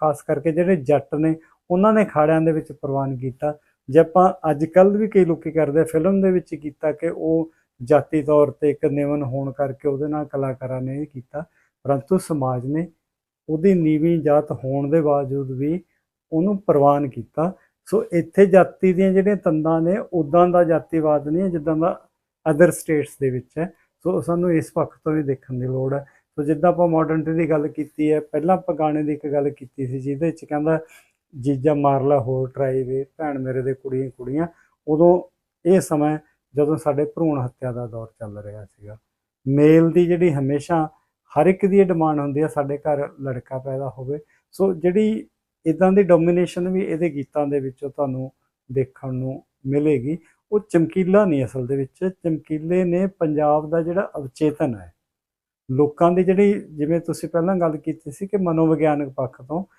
ਖਾਸ ਕਰਕੇ ਜਿਹੜੇ ਜੱਟ ਨੇ, ਉਹਨਾਂ ਨੇ ਖਾੜਿਆਂ ਦੇ ਵਿੱਚ ਪ੍ਰਵਾਨ ਕੀਤਾ। ਜੇ ਆਪਾਂ ਅੱਜ ਕੱਲ੍ਹ ਵੀ ਕਈ ਲੋਕੀ ਕਰਦੇ ਫਿਲਮ ਦੇ ਵਿੱਚ ਕੀਤਾ ਕਿ ਉਹ ਜਾਤੀ ਤੌਰ ਤੇ ਇੱਕ ਨਿਵਨ ਹੋਣ ਕਰਕੇ ਉਹਦੇ ਨਾਲ ਕਲਾਕਾਰਾਂ ਨੇ ਇਹ ਕੀਤਾ। ਪਰੰਤੂ ਸਮਾਜ ਨੇ ਉਹਦੀ ਨੀਵੀਂ ਜਾਤ ਹੋਣ ਦੇ ਬਾਵਜੂਦ ਵੀ ਉਹਨੂੰ ਪ੍ਰਵਾਨ ਕੀਤਾ। ਸੋ ਇੱਥੇ ਜਾਤੀ ਦੀਆਂ ਜਿਹੜੀਆਂ ਤੰਦਾਂ ਨੇ ਉਦਾਂ ਦਾ ਜਾਤੀਵਾਦ ਨਹੀਂ ਹੈ, ਜਿੱਦਾਂ ਦਾ ਅਦਰ ਸਟੇਟਸ ਦੇ ਵਿੱਚ ਹੈ। ਸੋ ਸਾਨੂੰ ਇਸ ਪੱਖ ਤੋਂ ਵੀ ਦੇਖਣ ਦੀ ਲੋੜ ਹੈ। ਸੋ ਜਿੱਦਾਂ ਆਪਾਂ ਮਾਡਰਨਿਟੀ ਦੀ ਗੱਲ ਕੀਤੀ ਹੈ, ਪਹਿਲਾਂ ਆਪਾਂ ਗਾਣੇ ਦੀ ਇੱਕ ਗੱਲ ਕੀਤੀ ਸੀ, ਜਿਹਦੇ ਵਿੱਚ ਕਹਿੰਦਾ, ਜੀਜਾ ਮਾਰ ਲਾ ਹੋਰ ਟਰਾਈ ਵੇ, ਭੈਣ ਮੇਰੇ ਦੇ ਕੁੜੀਆਂ ਕੁੜੀਆਂ। ਉਦੋਂ ਇਹ ਸਮਾਂ ਜਦੋਂ ਸਾਡੇ ਭਰੂਣ ਹੱਤਿਆ ਦਾ ਦੌਰ ਚੱਲ ਰਿਹਾ ਸੀਗਾ। ਮੇਲ ਦੀ ਜਿਹੜੀ ਹਮੇਸ਼ਾ ਹਰ ਇੱਕ ਦੀ ਡਿਮਾਂਡ ਹੁੰਦੀ ਆ ਸਾਡੇ ਘਰ ਲੜਕਾ ਪੈਦਾ ਹੋਵੇ। ਸੋ ਜਿਹੜੀ ਇਦਾਂ ਦੀ ਡੋਮੀਨੇਸ਼ਨ ਵੀ ਇਹਦੇ ਗੀਤਾਂ ਦੇ ਵਿੱਚੋਂ ਤੁਹਾਨੂੰ ਦੇਖਣ ਨੂੰ ਮਿਲੇਗੀ। ਉਹ ਚਮਕੀਲਾ ਨਹੀਂ ਅਸਲ ਦੇ ਵਿੱਚ, ਚਮਕੀਲੇ ਨੇ ਪੰਜਾਬ ਦਾ ਜਿਹੜਾ ਅਵਚੇਤਨ ਹੈ। ਲੋਕਾਂ ਦੀ ਜਿਹੜੀ ਜਿਵੇਂ ਤੁਸੀਂ ਪਹਿਲਾਂ ਗੱਲ ਕੀਤੀ ਸੀ ਕਿ ਮਨੋਵਿਗਿਆਨਕ ਪੱਖ ਤੋਂ